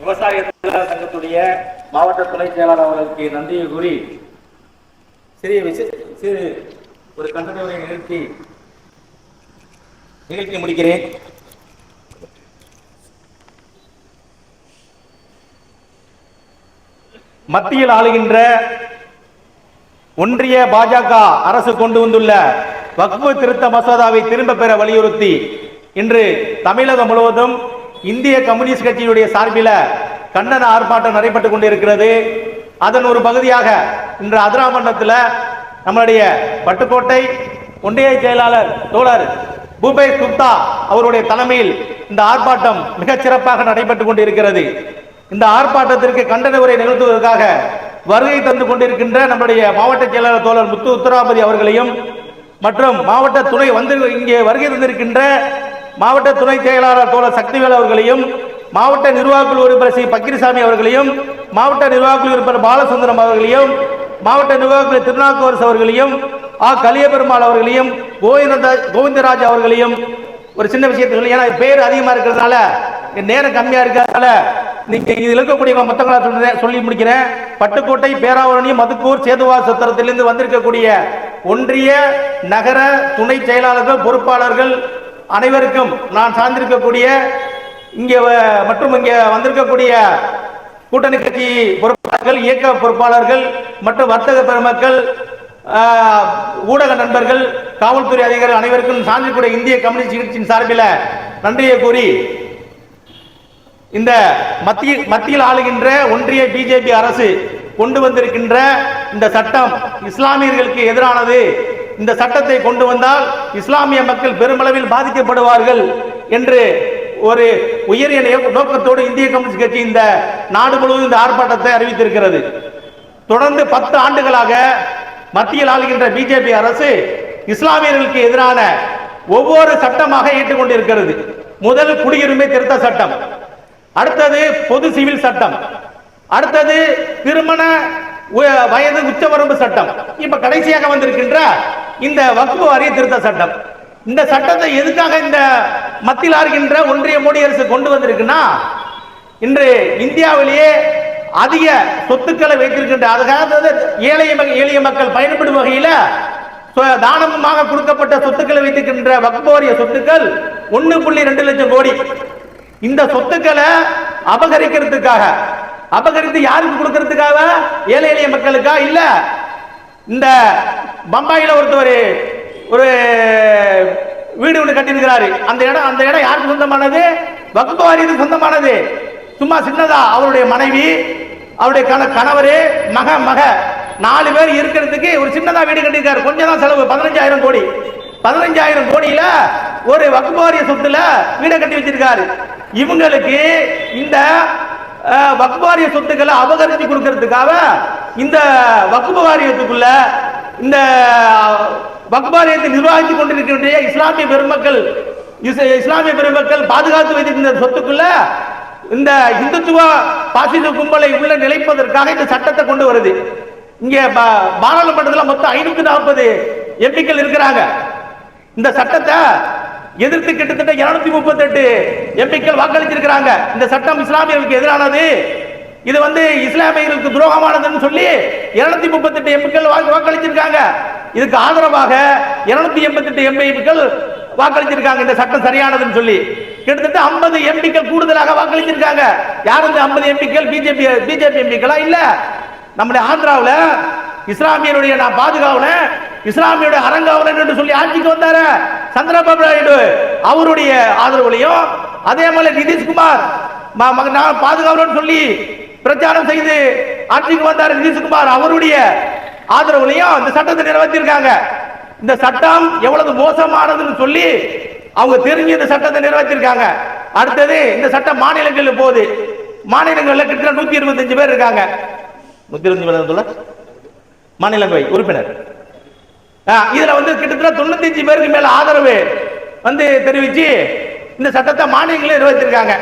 விவசாய தொழிலாளர் சங்கத்துடைய மாவட்ட துணை செயலாளர் அவர்களுக்கு நன்றியை கூறி சிறிய சிறு ஒரு கண்டனத்தை நிகழ்த்தி நிகழ்த்தி முடிக்கிறேன். மத்தியில் ஆளுகின்ற ஒன்றிய பாஜக அரசு கொண்டு வந்துள்ள வக்பு திருத்த மசோதாவை திரும்ப பெற வலியுறுத்தி இன்று தமிழகம் முழுவதும் இந்திய கம்யூனிஸ்ட் கட்சியினுடைய சார்பில் கண்டன ஆர்ப்பாட்டம் நடைபெற்று கொண்டிருக்கிறது. அதன் ஒரு பகுதியாக இன்று அதிராமண்டத்தில் நம்மளுடைய பட்டுக்கோட்டை ஒன்றிய செயலாளர் தோழர் பூபேஷ் குப்தா அவருடைய தலைமையில் இந்த ஆர்ப்பாட்டம் மிகச் சிறப்பாக நடைபெற்று கொண்டிருக்கிறது. இந்த ஆர்ப்பாட்டத்திற்கு கண்டன உரை நிகழ்த்துவதற்காக வருகை தந்து கொண்டிருக்கின்ற நம்முடைய மாவட்ட செயலாளர் தோழர் முத்து உத்தராபதி அவர்களையும் மற்றும் மாவட்ட துணை வந்து இங்கே வருகை தந்திருக்கின்ற மாவட்ட துணை செயலாளர் தோழர் சக்திவேல் அவர்களையும் மாவட்ட நிர்வாகக்குழு உறுப்பினர் ஸ்ரீ பக்கிரிசாமி அவர்களையும் மாவட்ட நிர்வாகக்குழு உறுப்பினர் பாலசுந்தரம் அவர்களையும் மாவட்ட நிர்வாகக்குழு திருநாக்கோரஸ் அவர்களையும் ஆ. கலியபெருமாள் அவர்களையும் கோவிந்த கோவிந்தராஜ் அவர்களையும் ஒரு சின்ன விஷயத்தை சொல்லி ஏன்னா பேர் அதிகமாக இருக்கிறதுனால என் நேரம் கம்மியாக இருக்கிறதுனால நீங்க இதில் இருக்கக்கூடிய மொத்தங்களா சொல்றேன் சொல்லி முடிக்கிறேன். பட்டுக்கோட்டை பேராவரணி மதுக்கூர் சேதுவா சத்திரத்திலிருந்து வந்திருக்கக்கூடிய ஒன்றிய நகர துணை செயலாளர்கள் பொறுப்பாளர்கள் அனைவருக்கும் நான் சார்ந்திருக்கக்கூடிய இங்கே வ- மற்றும் இங்கே வந்திருக்கக்கூடிய கூட்டணி கட்சி பொறுப்பாளர்கள் இயக்க பொறுப்பாளர்கள் மற்றும் வர்த்தக பெருமக்கள் ஆஹ், ஊடக நண்பர்கள் காவல்துறை அதிகாரிகள் அனைவருக்கும் சார்ந்திருக்கூடிய இந்திய கம்யூனிஸ்ட் கட்சியின் சார்பில் நன்றியை கூறி இந்த மத்திய மத்தியில் ஆளுகின்ற ஒன்றிய பிஜேபி அரசு கொண்டு வந்திருக்கின்ற இந்த சட்டம் இஸ்லாமியர்களுக்கு எதிரானது. இந்த சட்டத்தை கொண்டு வந்தால் இஸ்லாமிய மக்கள் பெருமளவில் பாதிக்கப்படுவார்கள் என்று ஒரு உயரிய நோக்கத்தோடு இந்திய கம்யூனிஸ்ட் கட்சி இந்த நாடு முழுவதும் இந்த ஆர்ப்பாட்டத்தை அறிவித்திருக்கிறது. தொடர்ந்து பத்து ஆண்டுகளாக மத்தியில் ஆளுகின்ற பிஜேபி அரசு இஸ்லாமியர்களுக்கு எதிரான ஒவ்வொரு சட்டமாக ஏற்றுக்கொண்டிருக்கிறது முதல் குடியுரிமை திருத்த சட்டம் அடுத்தது பொது சிவில் சட்டம் அடுத்தது திருமண வயது உச்சவரம்பு சட்டம். இப்ப கடைசியாக வந்திருக்கின்ற இந்த வக்பு வாரிய திருத்த சட்டம். இந்த சட்டத்தை எதுக்காக இந்த மத்தியில் ஆர்கின்ற ஒன்றிய மோடி அரசு கொண்டு வந்திருக்குன்னா இன்று இந்தியாவிலேயே அதிக சொத்துக்களை வைத்திருக்கின்ற அதுக்காக ஏழை எளிய மக்கள் பயன்படும் வகையில் தானமாக கொடுக்கப்பட்ட சொத்துக்களை வைத்திருக்கின்ற வக்போரிய சொத்துக்கள் ஒன்று புள்ளி ரெண்டு லட்சம் கோடி. இந்த சொத்துக்களை அபகரிக்கிறதுக்காக அபகரித்து யாருக்கு கொடுக்கறதுக்காக? ஏழை எளிய மக்களுக்கா? இல்லை இந்த பம்பாயில ஒருத்தவர் ஒரு வீடு ஒன்று கட்டியிருக்கிறாரு. அந்த இடம் அந்த இடம் யாருக்கு சொந்தமானது? வகுப்பு வாரியத்துக்கு சொந்தமானது. சும்மா சின்னதா அவருடைய மனைவி அவருடைய கண கணவர் மக மக. நாலு பேர் இருக்கிறதுக்கு ஒரு சின்னதா வீடு கட்டியிருக்காரு. கொஞ்சம் தான் செலவு பதினஞ்சாயிரம் கோடி. பதினஞ்சாயிரம் கோடியில ஒரு வகுப்பு வாரிய சொத்துல வீடை கட்டி வச்சிருக்காரு. இவங்களுக்கு இந்த அஹ், சொத்துக்களை அபகரித்து கொடுக்கறதுக்காக இந்த வக்ஃப் வாரியத்துக்குள்ள இந்த வக்ஃப் வாரியத்தை நிர்வகித்துக் கொண்டிருக்கின்ற இஸ்லாமிய பெருமக்கள் இஸ்- இஸ்லாமிய பெருமக்கள் பாதுகாத்து வைத்திருக்கின்ற சொத்துக்குள்ள இந்த இந்துத்துவ பாசிச கும்பலை உள்ள நிலைப்பதற்காக இந்த சட்டத்தை கொண்டு வருது. இங்க பா- பாராளுமன்றத்தில் மொத்தம் ஐநூத்தி நாற்பது எம்பிக்கள் இருக்கிறாங்க. இந்த சட்டத்தை எதிர்த்து கிட்டத்தட்ட 238 முப்பத்தி எட்டு எம்பிக்கள் வாக்களிச்சிருக்கிறாங்க இந்த சட்டம் இஸ்லாமியர்களுக்கு எதிரானது. இது வந்து இஸ்லாமியர்களுக்கு துரோகமானதுன்னு சொல்லி 238 முப்பத்தி எட்டு எம்பிக்கள் வாக்களிச்சிருக்காங்க இதுக்கு ஆதரவாக 288 எண்பத்தி எட்டு எம்பிக்கள் வாக்களிச்சிருக்காங்க இந்த சட்டம் சரியானதுன்னு சொல்லி. கிட்டத்தட்ட 50 எம்பிக்கள் கூடுதலாக வாக்களிச்சிருக்காங்க யார் இந்த 50 எம்பிக்கள்? பிஜேபி பிஜேபி எம்பிக்களா? இல்ல. நம்முடைய ஆந்திராவில் இஸ்லாமியருடைய நான் பாதுகாவலன் இஸ்லாமியுடைய அரங்காவலன் என்று சொல்லி ஆட்சிக்கு வந்தாரு. சந்திரபாபு நாயுடு அவருடைய ஆதரவுலையும் அதே மாதிரி நிதிஷ்குமார் ம- நான் பாதுகாவலன் சொல்லி பிரச்சாரம் செய்து ஆட்சிக்கு வந்தார் நிதிஷ்குமார் அவருடைய ஆதரவுலையும் இந்த சட்டத்தை நிறைவேற்றிருக்காங்க. இந்த சட்டம் எவ்வளவு மோசமானதுன்னு சொல்லி அவங்க தெரிஞ்சு இந்த சட்டத்தை நிறைவேற்றிருக்காங்க. அடுத்தது இந்த சட்டம் மாநிலங்களில் போகுது. மாநிலங்களில் கிட்டத்தட்ட நூத்தி இருபத்தஞ்சு பேர் இருக்காங்க. நூத்தி இருபத்தஞ்சு பேர் மாநிலங்களவை உறுப்பினர். இதுல வந்து கிட்டத்தட்ட தொண்ணூத்தஞ்சு பேருக்கு மேல ஆதரவு வந்து தெரிவிச்சு இந்த சட்டத்தை மாநிலங்களே நிறைவேற்றிருக்காங்க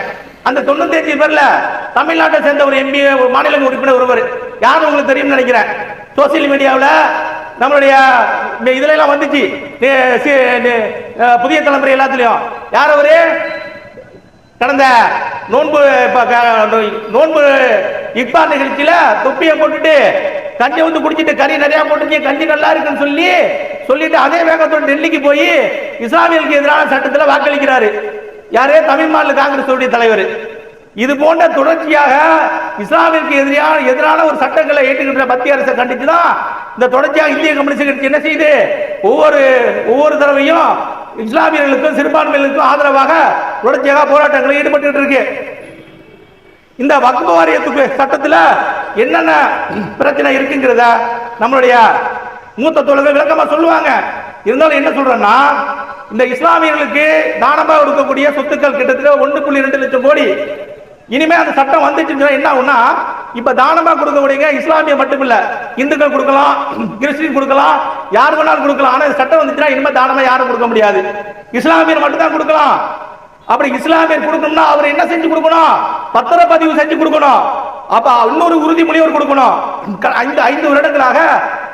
அந்த தொண்ணூத்தஞ்சு பேர்ல தமிழ்நாட்டை சேர்ந்த ஒரு எம்பி மாநில உறுப்பினர் ஒருவர். யாரும் உங்களுக்கு தெரியும்னு நினைக்கிறேன்? சோசியல் மீடியாவில் நம்மளுடைய இந்த இதுல எல்லாம் வந்துச்சு. புதிய தலைமுறை எல்லாத்துலயும். யார் அவரு? கடந்த நோன்பு நோன்பு இப்பார் நிகழ்ச்சியில தொப்பியை போட்டுட்டு கஞ்சி வந்து குடிச்சிட்டு கறி நிறைய போட்டுச்சு கஞ்சி நல்லா இருக்குன்னு சொல்லி சொல்லிட்டு அதே வேகத்தோட டெல்லிக்கு போய் இஸ்லாமியர்களுக்கு எதிரான சட்டத்தில் வாக்களிக்கிறாரு. யாரே? தமிழ் மாநில காங்கிரஸ் தலைவர். இது போன்ற தொடர்ச்சியாக இஸ்லாமிற்கு எதிரான எதிரான ஒரு சட்டங்களை ஏற்றுக்கின்ற மத்திய அரசை கண்டித்து தான் இந்த தொடர்ச்சியாக இந்திய கம்யூனிஸ்ட் கட்சி என்ன செய்யுது ஒவ்வொரு ஒவ்வொரு தடவையும் இஸ்லாமியர்களுக்கும் சிறுபான்மையினருக்கும் ஆதரவாக தொடர்ச்சியாக போராட்டங்களில் ஈடுபட்டு இருக்கு. இந்த வக்ப வாரியத்துக்கு சட்டத்தில் என்னென்ன பிரச்சனை இருக்குங்கிறத நம்மளுடைய மூத்த தொழில்கள் விளக்கமாக சொல்லுவாங்க. இருந்தாலும் என்ன சொல்றேன்னா இந்த இஸ்லாமியர்களுக்கு தானமாக கொடுக்கக்கூடிய சொத்துக்கள் கிட்டத்தட்ட ஒன்று புள்ளி ரெண்டு லட்சம் கோடி. இனிமே அந்த சட்டம் வந்துச்சுன்னா என்ன ஆகும்னா இப்ப தானமா கொடுக்கக்கூடிய இஸ்லாமிய மட்டும் இல்ல இந்துக்கள் கொடுக்கலாம் கிறிஸ்டின் கொடுக்கலாம் யார் வேணாலும் கொடுக்கலாம். ஆனா சட்டம் வந்துச்சுன்னா இனிமே தானமா யாரும் கொடுக்க முடியாது. இஸ்லாமியர் மட்டும் தான் கொடுக்கலாம். அப்படி இஸ்லாமியர் கொடுக்கணும்னா அவர் என்ன செஞ்சு கொடுக்கணும்? பத்திரப்பதிவு செஞ்சு கொடுக்கணும். அப்ப இன்னொரு உறுதிமொழி அவர் கொடுக்கணும். ஐந்து ஐந்து வருடங்களாக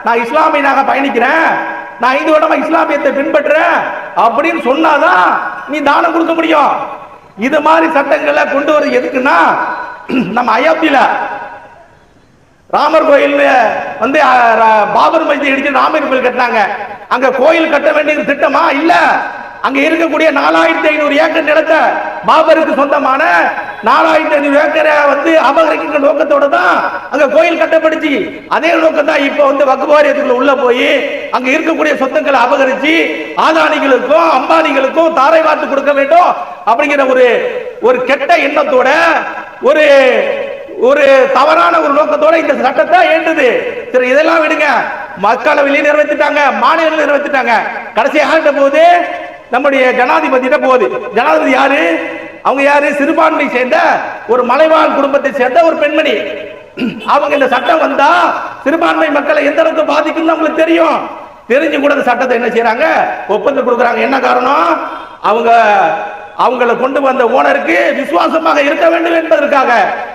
நான் இஸ்லாமியனாக பயணிக்கிறேன். நான் ஐந்து வருடமா இஸ்லாமியத்தை பின்பற்றுறேன். அப்படின்னு சொன்னாதான் நீ தானம் கொடுக்க முடியும். இது மாதிரி சட்டங்களை கொண்டு வர எதுக்குன்னா நம்ம அயோத்தியில ராமர் கோயில் வந்து பாபர் மஸ்ஜித் இடிச்சு ராமர் கோயில் கட்டினாங்க. அங்க கோயில் கட்ட வேண்டியது திட்டமா? இல்ல. அங்க இருக்கக்கூடிய நாலாயிரத்தி ஐநூறு ஏக்கர் நிலத்தை பாபருக்கு சொந்தமான நாலாயிரத்தி ஐநூறு ஏக்கரை வந்து அபகரிக்கின்ற நோக்கத்தோட தான் அங்க கோயில் கட்டப்படுச்சு. அதே நோக்கம் தான் இப்ப வந்து வக்குவாரியத்துக்குள்ள உள்ள போய் அங்க இருக்கக்கூடிய சொத்துக்களை அபகரிச்சு ஆதானிகளுக்கும் அம்பானிகளுக்கும் தாரை வார்த்து கொடுக்க வேண்டும் அப்படிங்கிற ஒரு ஒரு கெட்ட எண்ணத்தோட ஒரு ஒரு தவறான ஒரு நோக்கத்தோட இந்த சட்டத்தை ஏண்டுது சரி இதெல்லாம் விடுங்க. மக்களவையிலே நிறைவேற்றிட்டாங்க மாநிலங்களில் நிறைவேற்றிட்டாங்க கடைசியாக போது நம்முடைய ஜனாதிபதியிட்ட போகுது. ஜனாதிபதி யாரு? அவங்க யாரு? சிறுபான்மை சேர்ந்த ஒரு மலைவாழ் குடும்பத்தை சேர்ந்த ஒரு பெண்மணி. அவங்க இந்த சட்டம் வந்தா சிறுபான்மை மக்களை எந்த அளவுக்கு பாதிக்கும்னு அவங்களுக்கு தெரியும். தெரிஞ்சு கூட இந்த சட்டத்தை என்ன செய்யறாங்க ஒப்பந்தம் கொடுக்குறாங்க. என்ன காரணம்? அவங்க அவங்கள கொண்டு வந்த ஓனருக்கு விசுவாசமாக இருக்க வேண்டும் என்பதற்காக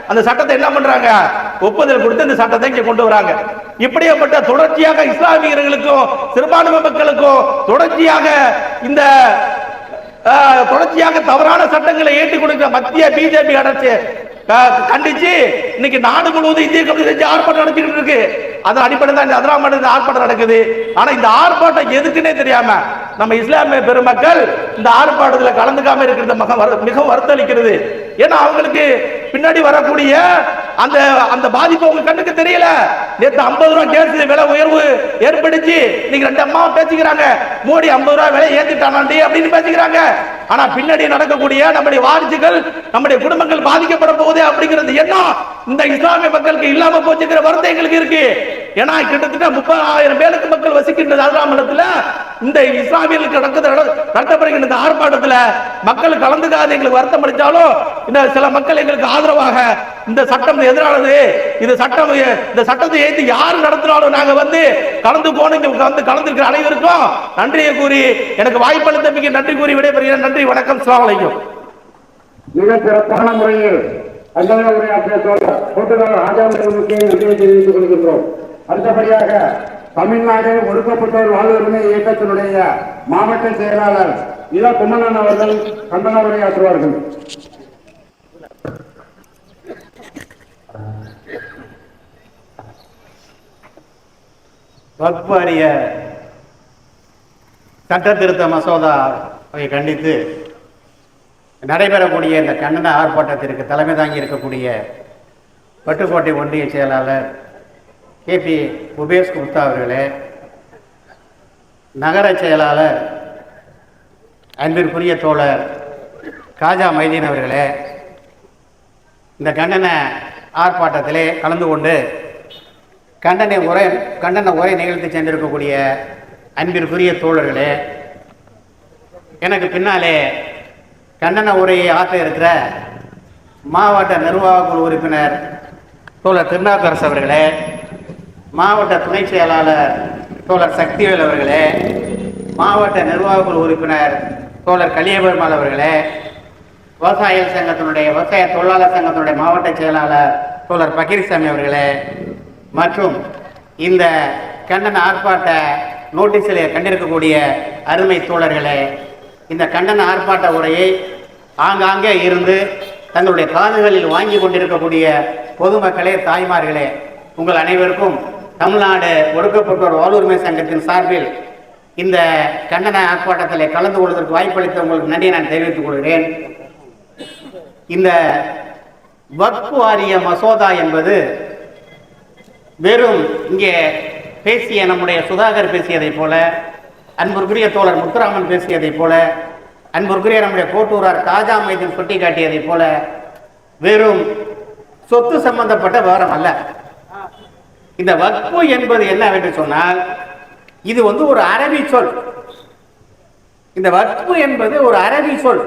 அந்த சட்டத்தை என்ன பண்றாங்க? ஒப்புதல் கொடுத்து இந்த சட்டத்தை இங்க கொண்டு வராங்க. இப்படியாப்பட்ட தொடர்ச்சியாக இஸ்லாமியர்களுக்கும் சிறுபான்மை மக்களுக்கும் தொடர்ச்சியாக இந்த தொடர்ச்சியாக தவறான சட்டங்களை ஏற்றி கொடுக்கிற மத்திய பிஜேபி அரசு கண்டிச்சு இன்னைக்கு நாடு முழுவதும் இந்திய கம்யூனிஸ்ட் ஆர்ப்பாட்டம் நடத்திக்கிட்டு இருக்கு. அதன் அடிப்படையில் தான் இந்த அதிராமணி ஆர்ப்பாட்டம் நடக்குது. ஆனா இந்த ஆர்ப்பாட்டம் எதுக்குன்னே தெரியாம நம்ம இஸ்லாமிய பெருமக்கள் இந்த ஆர்ப்பாட்டத்தில் கலந்துக்காம இருக்கிறது மிக வரு- வருத்தளிக்கிறது ஏன்னா அவங்களுக்கு பின்னாடி வரக்கூடிய அந்த அந்த பாதிப்பு உங்க கண்ணுக்கு தெரியல. நேற்று ஐம்பது ரூபா கேஸ் விலை உயர்வு ஏற்படுச்சு நீங்க ரெண்டு அம்மா பேசிக்கிறாங்க. மோடி ஐம்பது ரூபா விலை ஏத்திட்டானாண்டி அப்படின்னு பேசிக்கிறாங்க. ஆனா பின்னாடி நடக்கக்கூடிய நம்முடைய வாரிசுகள் நம்முடைய குடும்பங்கள் பாதிக்கப்பட போகுது அப்படிங்கிறது எண்ணம் இந்த இஸ்லாமிய மக்களுக்கு இல்லாம போச்சுங்கிற வருத்தம் எங்களுக்கு இருக்கு. ஏன்னா கிட்டத்தட்ட முப்பதாயிரம் பேருக்கு மக்கள் வசிக்கின்ற அதிராமணத்துல இந்த இஸ்லாமியர்களுக்கு நடக்குது நடத்தப்படுகின்ற இந்த ஆர்ப்பாட்டத்துல மக்கள் கலந்துக்காது. எங்களுக்கு வருத்தம் அளித்தாலும் இந்த சில மக்கள் எங்களுக்கு ஆதரவாக இந்த சட்டம் எதிரானது. இந்த சட்டம் இந்த சட்டத்தை ஏற்றி யார் நடத்தினாலும் நாங்க வந்து கலந்து போன இங்க வந்து கலந்துருக்கிற அனைவருக்கும் நன்றியை கூறி எனக்கு வாய்ப்பளித்தமைக்கு நன்றி கூறி விடைபெறுகிறேன். நன்றி வணக்கம் அஸ்ஸலாமு மிக சிறப்பான முறையில் அந்த உரையாற்றிய தோழர் கூட்டுறவு ராஜாவுக்கு நன்றியை தெரிவித்துக் கொள்கின்றோம். அடுத்தபடியாக தமிழ்நாடு ஒடுக்கப்பட்டோர் வாழ்வுரிமை இயக்கத்தினுடைய மாவட்ட செயலாளர் இள குமணன் அவர்கள் கண்டன உரையாற்றுவார்கள் வக்ஃப் சட்ட திருத்த மசோதாவை கண்டித்து நடைபெறக்கூடிய இந்த கண்டன ஆர்ப்பாட்டத்திற்கு தலைமை தாங்கி இருக்கக்கூடிய பட்டுக்கோட்டை ஒன்றிய செயலாளர் கே பி உபேஷ் குப்தா அவர்களே நகர செயலாளர் அன்பிற்குரிய தோழர் காஜா மைதீன் அவர்களே இந்த கண்டன ஆர்ப்பாட்டத்திலே கலந்து கொண்டு கண்டனை உரை கண்டன உரை நிகழ்த்தி சென்றிருக்கக்கூடிய அன்பிற்குரிய தோழர்களே எனக்கு பின்னாலே கண்டன உரையை ஆற்ற இருக்கிற மாவட்ட நிர்வாக குழு உறுப்பினர் தோழர் திருநாக்கரசு அவர்களே மாவட்ட துணை செயலாளர் தோழர் சக்திவேல் அவர்களே மாவட்ட நிர்வாகக்குழு உறுப்பினர் தோழர் கலியபெருமாள் அவர்களே விவசாய சங்கத்தினுடைய விவசாய தொழிலாளர் சங்கத்தினுடைய மாவட்ட செயலாளர் தோழர் பகீர்சாமி அவர்களே மற்றும் இந்த கண்டன ஆர்ப்பாட்ட நோட்டீஸில் கண்டிருக்கக்கூடிய அருமை தோழர்களே இந்த கண்டன ஆர்ப்பாட்ட உரையை ஆங்காங்கே இருந்து தங்களுடைய காதுகளில் வாங்கி கொண்டிருக்கக்கூடிய பொதுமக்களே தாய்மார்களே உங்கள் அனைவருக்கும் தமிழ்நாடு ஒடுக்கப்பட்டோர் வாழ்வுரிமை சங்கத்தின் சார்பில் இந்த கண்டன ஆர்ப்பாட்டத்தில் கலந்து கொள்வதற்கு வாய்ப்பளித்த உங்களுக்கு நன்றி நான் தெரிவித்துக் கொள்கிறேன். இந்த வக்ஃப் வாரிய மசோதா என்பது வெறும் இங்கே பேசிய நம்முடைய சுதாகர் பேசியதைப் போல அன்புக்குரிய தோழர் முத்துராமன் பேசியதைப் போல அன்புக்குரிய நம்முடைய கோட்டூரார் காஜா மைதன் சுட்டி காட்டியதைப் போல வெறும் சொத்து சம்பந்தப்பட்ட விவரம் அல்ல. இந்த வக்பு என்பது என்னவென்று சொன்னால் இது வந்து ஒரு அரபி சொல். இந்த வக்பு என்பது ஒரு அரபி சொல்.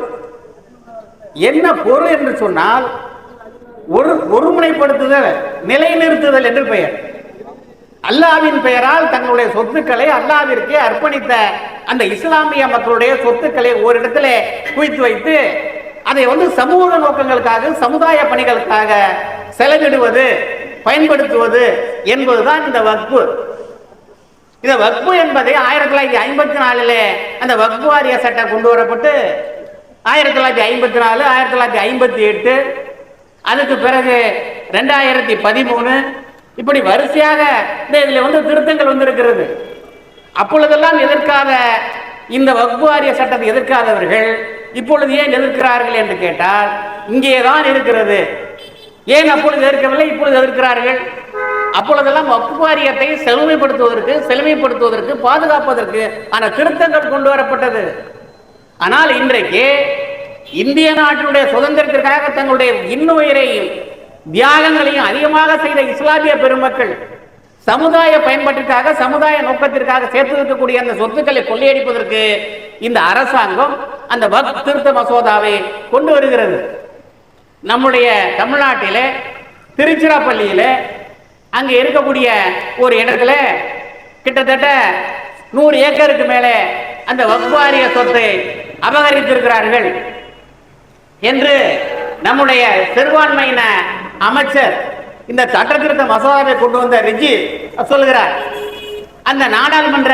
என்ன பொருள் என்று சொன்னால் ஒரு ஒருமுனைப்படுத்துதல் நிலைநிறுத்துதல் என்று பெயர். அல்லாவின் பெயரால் தங்களுடைய சொத்துக்களை அல்லாவிற்கு அர்ப்பணித்த அந்த இஸ்லாமிய மக்களுடைய சொத்துக்களை ஓரிடத்திலே குவித்து வைத்து அதை வந்து சமூக நோக்கங்களுக்காக சமுதாய பணிகளுக்காக செலவிடுவது பயன்படுத்துவது என்பதுதான் இந்த வக்பு. இந்த வக்பு என்பதை ஆயிரத்தி தொள்ளாயிரத்தி ஐம்பத்தி நாலிலே அந்த வக்பு வாரிய சட்டம் கொண்டு வரப்பட்டு ஆயிரத்தி தொள்ளாயிரத்தி ஐம்பத்தி நாலு ஆயிரத்தி தொள்ளாயிரத்தி ஐம்பத்தி எட்டு அதுக்கு பிறகு ரெண்டாயிரத்தி பதிமூணு இப்படி வரிசையாக இந்த இதில் வந்து திருத்தங்கள் வந்திருக்கிறது. அப்பொழுதெல்லாம் எதிர்க்காத இந்த வக்குவாரிய சட்டத்தை எதிர்க்காதவர்கள் இப்பொழுது ஏன் எதிர்க்கிறார்கள் என்று கேட்டால் இங்கே தான் இருக்கிறது. ஏன் அப்பொழுது எதிர்க்கவில்லை? இப்பொழுது எதிர்க்கிறார்கள். அப்பொழுதெல்லாம் வக்குவாரியத்தை செழுமைப்படுத்துவதற்கு செழுமைப்படுத்துவதற்கு பாதுகாப்பதற்கு ஆன திருத்தங்கள் கொண்டு வரப்பட்டது. ஆனால் இன்றைக்கு இந்திய நாட்டினுடைய சுதந்திரத்திற்காக தங்களுடைய இன்னுயிரையும் தியாகங்களையும் அதிகமாக செய்த இஸ்லாமிய பெருமக்கள் சமுதாய பயன்பாட்டிற்காக சமுதாய நோக்கத்திற்காக சேர்த்து வைக்கக்கூடிய அந்த சொத்துக்களை கொள்ளையடிப்பதற்கு இந்த அரசாங்கம் அந்த வக் திருத்த மசோதாவை கொண்டு வருகிறது. நம்முடைய தமிழ்நாட்டில திருச்சிராப்பள்ளியில அங்கே இருக்கக்கூடிய ஒரு இடத்துல கிட்டத்தட்ட நூறு ஏக்கருக்கு மேலே அந்த வக்வாரிய சொத்தை அபகரித்திருக்கிறார்கள் என்று நம்முடைய சிறுபான்மையின அமைச்சர் இந்த சட்டத்திருத்த மசோதாவை கொண்டு வந்த ரிஜி சொல்லுகிறார் அந்த நாடாளுமன்ற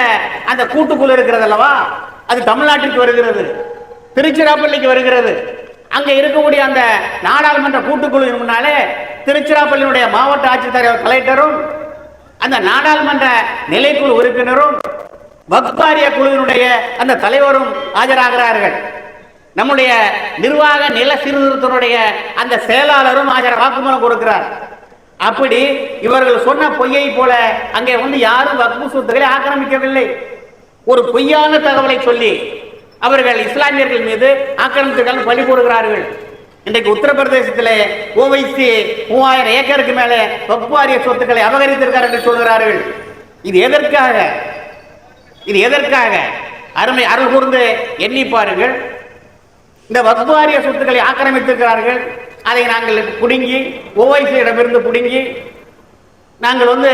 அந்த கூட்டுக்குழு இருக்கிறது அல்லவா? அது தமிழ்நாட்டிற்கு வருகிறது திருச்சிராப்பள்ளிக்கு வருகிறது. அங்க இருக்கக்கூடிய அந்த நாடாளுமன்ற கூட்டுக்குழு முன்னாலே திருச்சிராப்பள்ளியினுடைய மாவட்ட ஆட்சித்தலைவர் கலெக்டரும் அந்த நாடாளுமன்ற நிலைக்குழு உறுப்பினரும் வக்பாரிய குழுவினுடைய அந்த தலைவரும் ஆஜராகிறார்கள். நம்முடைய நிர்வாக நில சீர்திருத்தனுடைய அந்த செயலாளரும் ஆஜர வாக்குமூலம் கொடுக்கிறார். அப்படி இவர்கள் சொன்ன பொய்யை போல அங்கே வந்து யாரும் வக்பு சொத்துக்களை ஆக்கிரமிக்கவில்லை. ஒரு பொய்யான தகவலை சொல்லி அவர்கள் இஸ்லாமியர்கள் மீது ஆக்கிரமித்துகள் பழி போடுகிறார்கள். இன்றைக்கு உத்தரப்பிரதேசத்தில் ஓவைசி மூவாயிரம் ஏக்கருக்கு மேலே வக்வாரிய சொத்துக்களை அபகரித்திருக்கார் என்று சொல்கிறார்கள். இது எதற்காக? இது எதற்காக? அருமை அருள் கூர்ந்து எண்ணி பாருங்கள். இந்த வக்வாரிய சொத்துக்களை ஆக்கிரமித்திருக்கிறார்கள். அதை நாங்கள் பிடுங்கி ஓவைசியிடமிருந்து பிடுங்கி நாங்கள் வந்து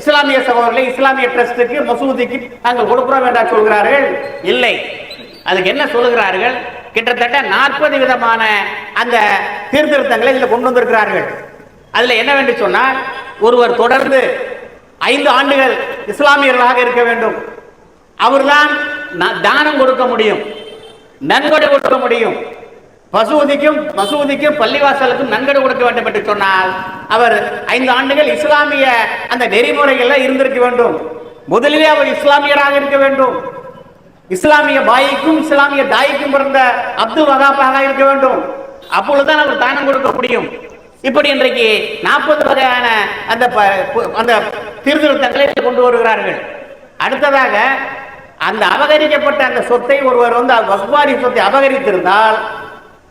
இஸ்லாமிய சகோதரர்களை இஸ்லாமிய ட்ரஸ்டுக்கு மசூதிக்கு நாங்கள் கொடுக்கிறோம் என்றா சொல்கிறார்கள்? இல்லை. அதுக்கு என்ன சொல்லுகிறார்கள் கிட்டத்தட்ட நாற்பது விதமான அந்த சீர்திருத்தங்களை இதில் கொண்டு வந்திருக்கிறார்கள். அதில் என்னவென்று சொன்னால் ஒருவர் தொடர்ந்து ஐந்து ஆண்டுகள் இஸ்லாமியர்களாக இருக்க வேண்டும். அவர்தான் தானம் கொடுக்க முடியும் நன்கொடை கொடுக்க முடியும். மசூதிக்கும் மசூதிக்கும் பள்ளிவாசலுக்கும் நன்கொடை கொடுக்க வேண்டும் என்று சொன்னால் அவர் ஐந்து ஆண்டுகள் இஸ்லாமிய அந்த நெறிமுறைகள்ல இருந்திருக்க வேண்டும். முதலிலே அவர் இஸ்லாமியராக இருக்க வேண்டும். இஸ்லாமிய பாய்க்கும் இஸ்லாமிய தாய்க்கும் பிறந்த அப்துல் வகாப்பாக இருக்க வேண்டும். அப்பொழுதுதான் அவர் தானம் கொடுக்க முடியும். இப்படி இன்றைக்கு நாற்பது வகையான அந்த ப- அந்த சீர்திருத்தங்களை கொண்டு வருகிறார்கள். அடுத்ததாக அந்த அபகரிக்கப்பட்ட அந்த சொத்தை ஒருவர் வந்து வக்வாரி சொத்தை அபகரித்திருந்தால்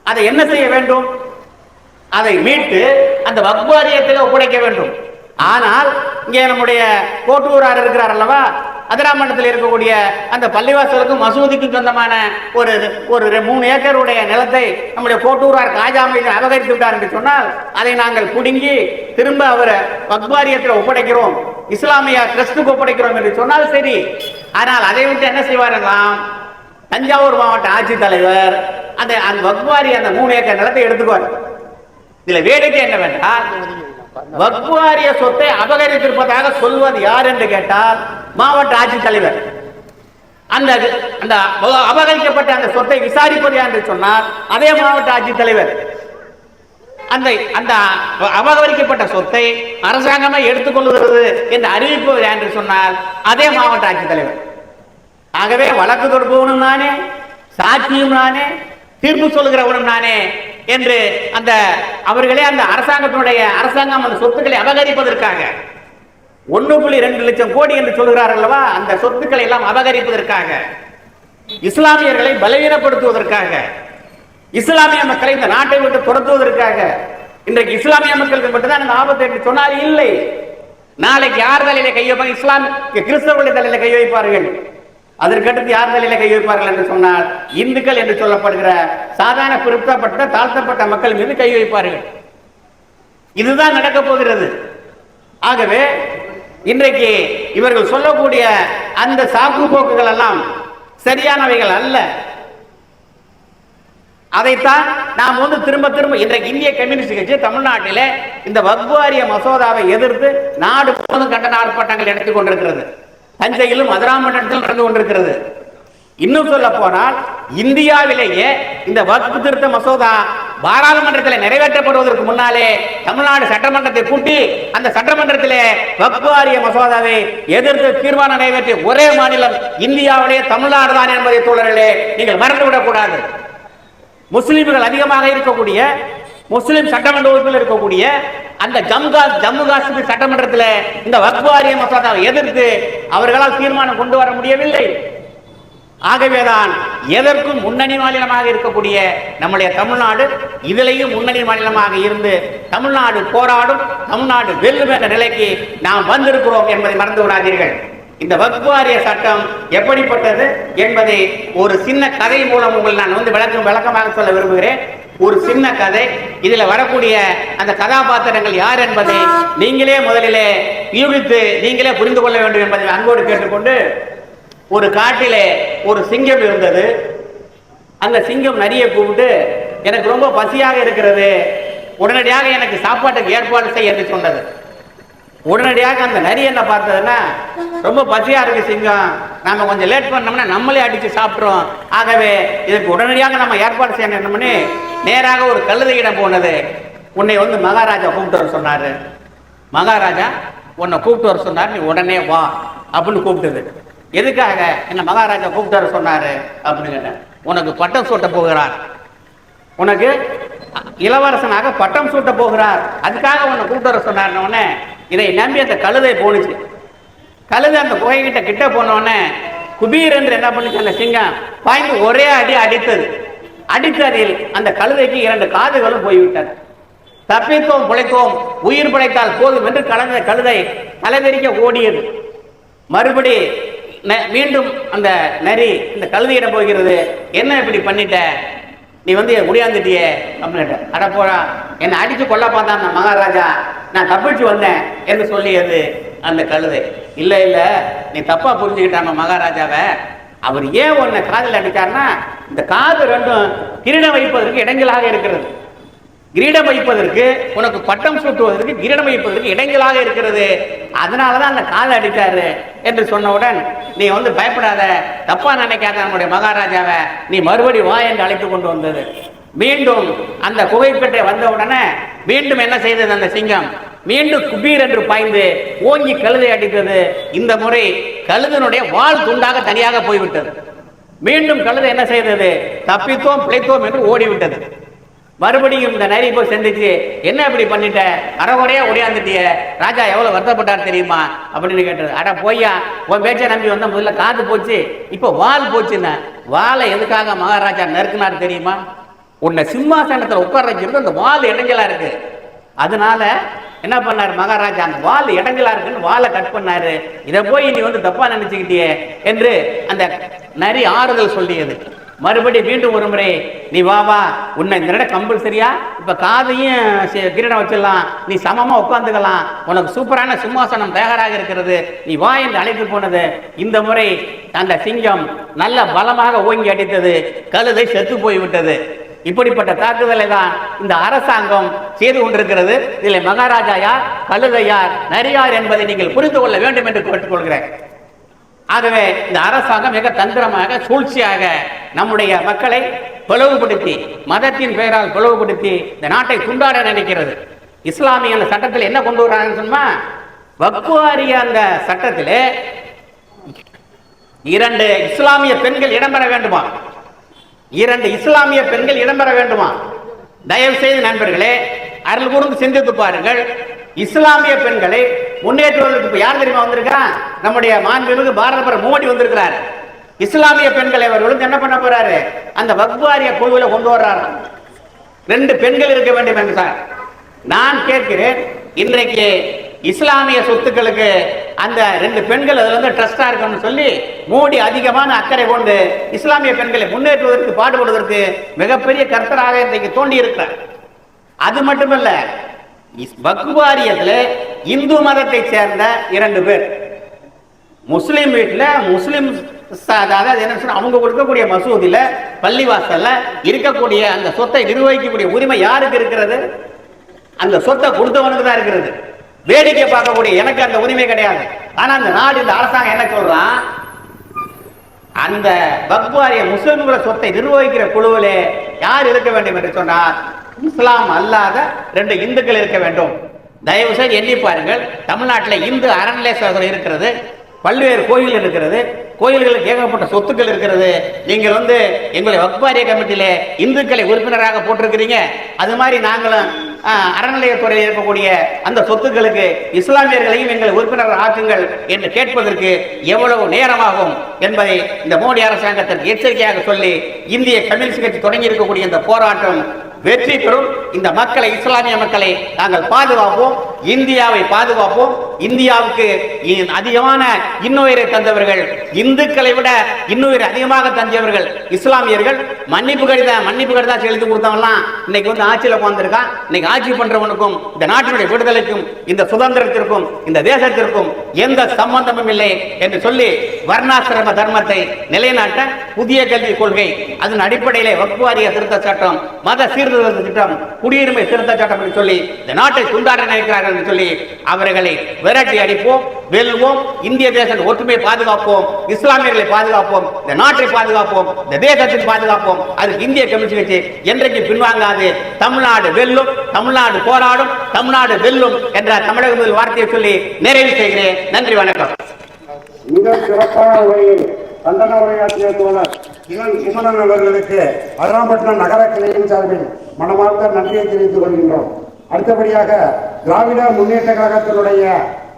அதை என்ன செய்ய வேண்டும்? அதை மீட்டு அந்த வக்வாரியத்தில் ஒப்படைக்க வேண்டும். ஆனால் இங்கே நம்முடைய கோட்டூரார் இருக்கிறார் அல்லவா? அதிராமண்டத்தில் இருக்கக்கூடிய அந்த பள்ளிவாசலுக்கும் மசூதிக்கும் சொந்தமான ஒரு ஒரு ரெ- மூணு ஏக்கருடைய நிலத்தை நம்முடைய கோட்டூரார் காஜாமை அபகரித்து விட்டார் என்று சொன்னால் அதை நாங்கள் புடுங்கி திரும்ப அவரை வக்வாரியத்தில் ஒப்படைக்கிறோம். இஸ்லாமிய ட்ரஸ்டுக்கு ஒப்படைக்கிறோம் என்று சொன்னால் சரி. ஆனால் அதை விட்டு என்ன செய்வாரெல்லாம் தஞ்சாவூர் மாவட்ட ஆட்சித்தலைவர் அந்த அந்த வக்வாரி அந்த மூணு ஏக்கர் நிலத்தை எடுத்துக்குவார். இதுல வேடிக்கை என்னவென்றால் வக்வாரிய சொத்தை அபகரித்திருப்பதாக சொல்வது யார் என்று கேட்டால் மாவட்ட ஆட்சித்தலைவர் அந்த அந்த அபகரிக்கப்பட்ட அந்த சொத்தை விசாரிப்பது என்று சொன்னால் அதே மாவட்ட ஆட்சித்தலைவர் அந்த அந்த அபகரிக்கப்பட்ட சொத்தை அரசாங்கமே எடுத்துக்கொள்கிறது என்று அறிவிப்பது என்று சொன்னால் அதே மாவட்ட ஆட்சித்தலைவர் ஆகவே வழக்கு தொடுப்பவனும் நானே சாட்சியும் நானே தீர்ப்பு சொல்லுகிறவனும் நானே என்று அந்த அவர்களே அந்த அரசாங்கத்தினுடைய அரசாங்கம் அந்த சொத்துக்களை அபகரிப்பதற்காக ஒன்று புள்ளி ரெண்டு லட்சம் கோடி என்று சொல்கிறார்கள் அல்லவா? அந்த சொத்துக்களை எல்லாம் அபகரிப்பதற்காக இஸ்லாமியர்களை பலவீனப்படுத்துவதற்காக இஸ்லாமிய மக்களை இந்த நாட்டை விட்டு துரத்துவதற்காக இன்றைக்கு இஸ்லாமிய மக்களுக்கு மட்டும்தான் அந்த ஆபத்து என்று சொன்னால் இல்லை. நாளைக்கு யார் தலையில கை இஸ்லாம் கிறிஸ்தவர்களுடைய தலையில கை வைப்பார்கள். அதற்கடுத்து யார் தலையில கை வைப்பார்கள் என்று சொன்னால் இந்துக்கள் என்று சொல்லப்படுகிற சாதாரண பிற்பட்ட தாழ்த்தப்பட்ட மக்கள் மீது கை வைப்பார்கள். இதுதான் நடக்க போகிறது. ஆகவே இன்றைக்கு இவர்கள் சொல்லக்கூடிய அந்த சாக்கு போக்குகள் எல்லாம் சரியானவைகள் அல்ல. அதைத்தான் நாம் வந்து திரும்ப திரும்ப இன்றைக்கு இந்திய கம்யூனிஸ்ட் கட்சி தமிழ்நாட்டிலே இந்த வக்வாரிய மசோதாவை எதிர்த்து நாடு முழுவதும் கண்டன ஆர்ப்பாட்டங்கள் எடுத்துக் கொண்டிருக்கிறது. தஞ்சையிலும் மதுராமண்டலத்திலும் நடந்து கொண்டிருக்கிறது. இன்னும் சொல்ல போனால் இந்தியாவிலேயே இந்த வகுப்பு திருத்த மசோதா பாராளுமன்றத்தில் நிறைவேற்றப்படுவதற்கு முன்னாலே தமிழ்நாடு சட்டமன்றத்தை கூட்டி அந்த சட்டமன்றத்திலே வக்பு வாரிய மசோதாவை எதிர்த்து தீர்மானம் நிறைவேற்றிய ஒரே மாநிலம் இந்தியாவிலே தமிழ்நாடு தான் என்பதை தோழர்களே நீங்கள் மறந்துவிடக் கூடாது முஸ்லிம்கள் அதிகமாக இருக்கக்கூடிய முஸ்லிம் சட்டமன்ற உறுப்பினர் இருக்கக்கூடிய அந்த ஜம்மு ஜம்மு காஷ்மீர் சட்டமன்றத்தில் இந்த வக்வாரிய மசோதாவை எதிர்த்து அவர்களால் தீர்மானம் கொண்டு வர முடியவில்லை. ஆகவேதான் எதற்கும் முன்னணி மாநிலமாக இருக்கக்கூடிய நம்முடைய தமிழ்நாடு இதிலேயும் முன்னணி மாநிலமாக இருந்து தமிழ்நாடு போராடும் தமிழ்நாடு வெல்லும் என்ற நிலைக்கு நாம் வந்திருக்கிறோம் என்பதை மறந்து விடாதீர்கள். இந்த வக்குவாரிய சட்டம் எப்படிப்பட்டது என்பதை ஒரு சின்ன கதை மூலம் உங்கள் நான் வந்து விளக்கம் விளக்கமாக சொல்ல விரும்புகிறேன். ஒரு சின்ன கதை. இதுல வரக்கூடிய அந்த கதாபாத்திரங்கள் யார் என்பதை நீங்களே முதலிலே யூகித்து நீங்களே புரிந்து கொள்ள வேண்டும் என்பதை அன்போடு கேட்டுக்கொண்டு ஒரு காட்டிலே ஒரு சிங்கம் இருந்தது. அந்த சிங்கம் நரியை கூப்பிட்டு எனக்கு ரொம்ப பசியாக இருக்கிறது. உடனடியாக எனக்கு சாப்பாட்டுக்கு ஏற்பாடு செய்ய என்று சொன்னது. உடனடியாக அந்த நரி என்ன பார்த்ததுன்னா ரொம்ப பசியா இருக்கு சிங்கம். நாம கொஞ்சம் லேட் பண்ணோம்னா நம்மளே அடிச்சு சாப்பிட்றோம் ஆகவே இதுக்கு உடனடியாக நம்ம ஏற்பாடு செய்யணும்னு நேராக ஒரு கழுதையிடம் போனது. உன்னை வந்து மகாராஜா கூப்பிட்டு வர சொன்னாரு. மகாராஜா உன்னை கூப்பிட்டு வர சொன்னார் நீ உடனே வா அப்படின்னு கூப்பிட்டது. எதுக்காக என்ன மகாராஜா கூப்பிட்டு வர சொன்னாரு அப்படின்னு கேட்டேன். உனக்கு பட்டம் சூட்ட போகிறார். உனக்கு இளவரசனாக பட்டம் சூட்ட போகிறார். அதுக்காக உன்னை கூப்பிட்டு வர சொன்னார்ன இதை நம்பி அந்த கழுதை போணுச்சு. கழுதை அந்த குகைகிட்ட கிட்ட போனோடனே குபீர் என்று என்ன பண்ணுச்சு அந்த சிங்கம்? பாய்ந்து ஒரே அடி அடித்தது. அடித்ததில் அந்த கழுதைக்கு இரண்டு காதுகளும் போய்விட்டது தப்பித்தோம் பிழைத்தோம் உயிர் பிழைத்தால் போதும் என்று கலந்த கழுதை தலைதெறிக்க ஓடியது. மறுபடி ந- மீண்டும் அந்த நரி இந்த கழுதையிடம் போகிறது என்ன இப்படி பண்ணிட்ட? நீ வந்து முடியாந்துட்டியே அப்படின்னு அட போடா என்னை அடிச்சு கொல்ல பார்த்தான் அந்த மகாராஜா. நான் தப்பிச்சு வந்தேன் என்று சொல்லியது அந்த கழுதை. இல்லை இல்லை நீ தப்பா புரிஞ்சுக்கிட்டாம மகாராஜாவை? அவர் ஏன் உன்னை காதில் அடித்தார்னா இந்த காது ரெண்டும் கிரீடம் வைப்பதற்கு இடங்களாக இருக்கிறது. கிரீடம் வைப்பதற்கு உனக்கு பட்டம் சூட்டுவதற்கு கிரீடம் வைப்பதற்கு இடங்களாக இருக்கிறது. அதனால தான் அந்த காலை அடித்தாரு என்று சொன்னவுடன் நீ வந்து பயப்படாத தப்பா நினைக்காத நம்முடைய மகாராஜாவை நீ மறுபடி வா என்று அழைத்து கொண்டு வந்தது. மீண்டும் அந்த குகைப்பேட்டை வந்த உடனே மீண்டும் என்ன செய்தது அந்த சிங்கம்? மீண்டும் குபீர் என்று பாய்ந்து ஓங்கி கழுதை அடித்தது. இந்த முறை கழுதனுடைய வால் துண்டாக தனியாக போய்விட்டது. மீண்டும் கழுதை என்ன செய்தது? தப்பித்தோம் பிழைத்தோம் என்று ஓடிவிட்டது. மறுபடியும் இந்த நரி போய் சந்திச்சு என்ன இப்படி பண்ணிட்ட? அறகுறையா ஒடியாந்துட்டிய ராஜா எவ்வளவு வருத்தப்பட்டார் தெரியுமா? அப்படின்னு கேட்டது. அட போய்யா உன் பேச்சை நம்பி வந்த முதல்ல காது போச்சு. இப்போ வால் போச்சுன்னா. வாழை எதுக்காக மகாராஜா நெருக்குனார் தெரியுமா? உன்னை சிம்மாசனத்தில் உட்கார வச்சிருந்து அந்த வால் இடைஞ்சலா இருக்கு. அதனால என்ன பண்ணார் மகாராஜா? அந்த வால் இடைஞ்சலா இருக்குன்னு வாலை கட் பண்ணாரு. இதை போய் நீ வந்து தப்பா நினைச்சுக்கிட்டியே என்று அந்த நரி ஆறுதல் சொல்லியது. மறுபடி மீண்டும் ஒரு முறை நீ வா வா. உன்னை இந்த இடம் கம்பல்சரியா இப்ப காதையும் கிரீடம் வச்சிடலாம். நீ சமமா உட்காந்துக்கலாம். உனக்கு சூப்பரான சிம்மாசனம் தயாராக இருக்கிறது. நீ வா என்று அழைத்து போனது. இந்த முறை அந்த சிங்கம் நல்ல பலமாக ஓங்கி அடித்தது. கழுதை செத்து போய் விட்டது இப்படிப்பட்ட தாக்குதலை தான் இந்த அரசாங்கம் செய்து கொண்டிருக்கிறது. இதில் மகாராஜா யார்? கழுதை யார்? நரியார் என்பதை நீங்கள் புரிந்து கொள்ள வேண்டும் என்று கேட்டுக்கொள்கிறேன். ஆகவே இந்த அரசாங்கம் மிக தந்திரமாக சூழ்ச்சியாக நம்முடைய மக்களை பிளவுபடுத்தி மதத்தின் பெயரால் பிளவுபடுத்தி இந்த நாட்டை துண்டாட நினைக்கிறது. இஸ்லாமிய அந்த சட்டத்தில் என்ன கொண்டு வர்றாங்கன்னு சொன்னா வக்குவாரிய அந்த சட்டத்தில் இரண்டு இஸ்லாமிய பெண்கள் இடம்பெற வேண்டுமா? இரண்டு இஸ்லாமிய பெண்கள் இடம்பெற வேண்டுமா? தயவு செய்து நண்பர்களே அருள் கூர்ந்து சிந்தித்து பாருங்கள். இஸ்லாமிய பெண்களை முன்னேற்றுவதற்கு இப்ப யார் தெரியுமா வந்திருக்கா நம்முடைய மாண்புமிகு பாரத பிரதமர் மோடி வந்திருக்கிறார். இஸ்லாமிய பெண்களை அவர் விழுந்து என்ன பண்ண போறாரு? அந்த வக்வாரிய குழுவில் கொண்டு வர்றாரு. ரெண்டு பெண்கள் இருக்க வேண்டும் என்று சார். நான் கேட்கிறேன் இன்றைக்கு இஸ்லாமிய சொத்துக்களுக்கு அந்த ரெண்டு பெண்கள் அதுல வந்து ட்ரஸ்டா இருக்கணும்னு சொல்லி மோடி அதிகமான அக்கறை கொண்டு இஸ்லாமிய பெண்களை முன்னேற்றுவதற்கு பாடுபடுவதற்கு மிகப்பெரிய கர்த்தராக இன்றைக்கு தோண்டி இருக்கிறார் அது மட்டுமல்ல இஸ்- இந்து மதத்தை சேர்ந்த இரண்டு பேர். முஸ்லீம் வீட்டில் முஸ்லீம் அதாவது என்ன சொன்னால் அவங்க கொடுக்கக்கூடிய மசூதியில் பள்ளிவாசல்ல இருக்கக்கூடிய அந்த சொத்தை நிர்வகிக்கக்கூடிய உரிமை யாருக்கு இருக்கிறது? அந்த சொத்தை கொடுத்தவனுக்கு தான் இருக்கிறது. வேடிக்கை பார்க்கக்கூடிய எனக்கு அந்த உரிமை கிடையாது. ஆனா அந்த நாடு இந்த அரசாங்கம் என்ன சொல்றான் அந்த பக்வாரிய முஸ்லிம்கள சொத்தை நிர்வகிக்கிற குழுவிலே யார் இருக்க வேண்டும் என்று சொன்னால் இஸ்லாம் அல்லாத ரெண்டு இந்துக்கள் இருக்க வேண்டும். தயவு செய்து எண்ணி பாருங்கள் தமிழ்நாட்டில் இந்து அறநிலையத்துறை இருக்கிறது. பல்வேறு கோயில் இருக்கிறது. கோயில்களுக்கு ஏகப்பட்ட சொத்துக்கள் இருக்கிறது. நீங்கள் வந்து எங்களுடைய வக்பாரிய கமிட்டியில இந்துக்களை உறுப்பினராக போட்டிருக்கிறீங்க. அது மாதிரி நாங்களும் அறநிலையத்துறையில் இருக்கக்கூடிய அந்த சொத்துக்களுக்கு இஸ்லாமியர்களையும் எங்கள் உறுப்பினர் ஆக்குங்கள் என்று கேட்பதற்கு எவ்வளவு நேரமாகும் என்பதை இந்த மோடி அரசாங்கத்திற்கு எச்சரிக்கையாக சொல்லி இந்திய கம்யூனிஸ்ட் கட்சி தொடங்கி இருக்கக்கூடிய இந்த போராட்டம் வெற்றி பெறும். இந்த மக்களை இஸ்லாமிய மக்களை நாங்கள் பாதுகாப்போம். இந்தியாவை பாதுகாப்போம். இந்தியாவுக்கு அதிகமான இன்னுயிரை தந்தவர்கள் இந்துக்களை விட இன்னுயிர் அதிகமாக தந்தவர்கள் இஸ்லாமியர்கள். மன்னிப்பு கடிதம் மன்னிப்பு கடிதம் எழுதி கொடுத்தவங்கலாம் இன்னைக்கு வந்து ஆட்சியில் உட்காந்துருக்கான் இன்னைக்கு ஆட்சி பண்றவனுக்கும் இந்த நாட்டினுடைய விடுதலைக்கும் இந்த சுதந்திரத்திற்கும் இந்த தேசத்திற்கும் எந்த சம்பந்தமும் இல்லை என்று சொல்லி வர்ணாசிரம தர்மத்தை நிலைநாட்ட புதிய கல்விக் கொள்கை அதன் அடிப்படையிலே வக்குவாரிய திருத்த சட்டம் மத சீர்திருத்த திட்டம் குடியுரிமை திருத்த சட்டம் என்று சொல்லி இந்த நாட்டை துண்டாட நினைக்கிறார்கள். என்று சொல்லி அவர்களை விரட்டி அடிப்போம் வெல்வோம். இந்திய தேச ஒற்றுமையை பாதுகாப்போம் இஸ்லாமியர்களை பாதுகாப்போம் இந்த நாட்டை பாதுகாப்போம் இந்த தேசத்தை பாதுகாப்போம். அதுக்கு இந்திய கம்யூனிஸ்ட் கட்சி என்றைக்கு பின்வாங்காது? தமிழ்நாடு வெல்லும் தமிழ்நாடு போராடும் தமிழ்நாடு வெல்லும் என்ற தமிழக முதல் வார்த்தையை சொல்லி நிறைவு செய்கிறேன். நன்றி வணக்கம். மிக சிறப்பான உரையில் கண்டன உரையாற்றிய தோழர் இளன் குமரன் அவர்களுக்கு அருணாபட்டினம் நகர கிளையின் சார்பில் மனமார்ந்த நன்றியை தெரிவித்துக் கொள்கின்றோம். அடுத்தபடியாக திராவிட முன்னேற்ற கழகத்தினுடைய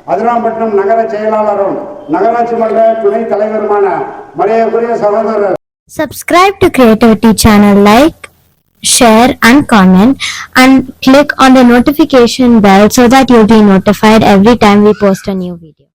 அதிராம்பட்டினம் நகர செயலாளரும் நகராட்சி மன்ற துணைத் தலைவருமான மரியாதைக்குரிய சகோதரர் Subscribe to Creativity channel, like, share and comment and click on the notification bell so that you'll be notified every time we post a new video.